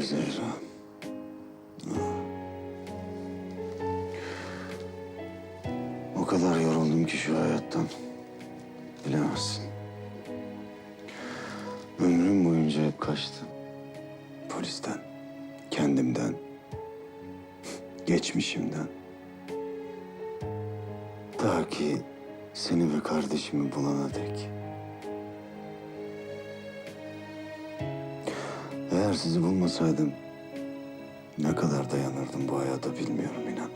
Zehra. O kadar yoruldum ki şu hayattan. Bilemezsin. Ömrüm boyunca hep kaçtım. Polisten, kendimden, geçmişimden. Ta ki seni ve kardeşimi bulana dek. Eğer sizi bulmasaydım ne kadar dayanırdım bu hayata bilmiyorum inan.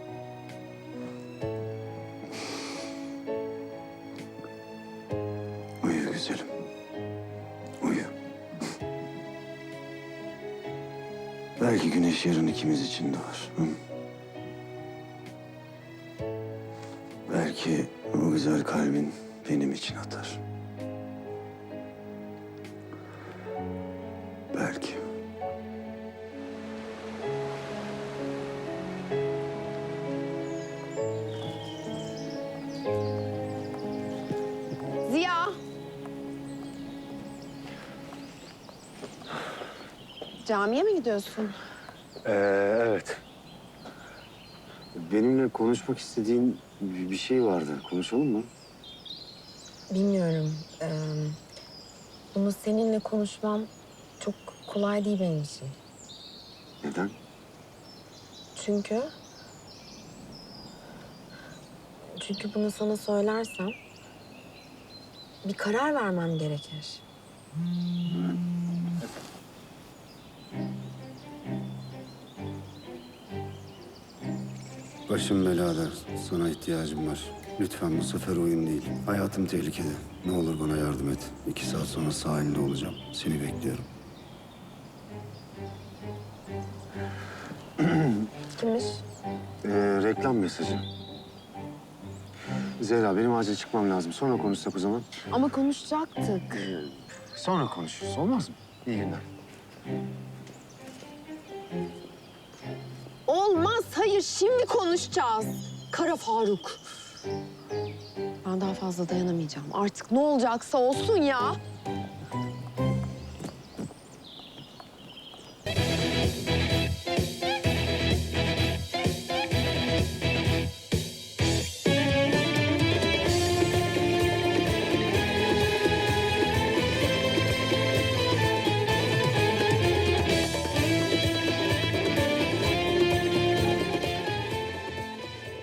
Uyu güzelim. Uyu. Belki güneş yarın ikimiz için doğar. Hı? Belki o güzel kalbin benim için atar. Camiye mi gidiyorsun? Ee, evet. Benimle konuşmak istediğin bir şey vardı. Konuşalım mı? Bilmiyorum. Ee, bunu seninle konuşmam çok kolay değil benim için. Neden? Çünkü... Çünkü bunu sana söylersem... Bir karar vermem gerekir. Başım belada. Sana ihtiyacım var. Lütfen bu sefer oyun değil. Hayatım tehlikede. Ne olur bana yardım et. İki saat sonra sahilde olacağım. Seni bekliyorum. Kimmiş? Ee, reklam mesajı. Zehra benim acil çıkmam lazım. Sonra konuşsak o zaman. Ama konuşacaktık. Sonra konuşuruz. Olmaz mı? İyi günler. Olmaz, hayır. Şimdi konuşacağız. Kara Faruk. Ben daha fazla dayanamayacağım. Artık ne olacaksa olsun ya.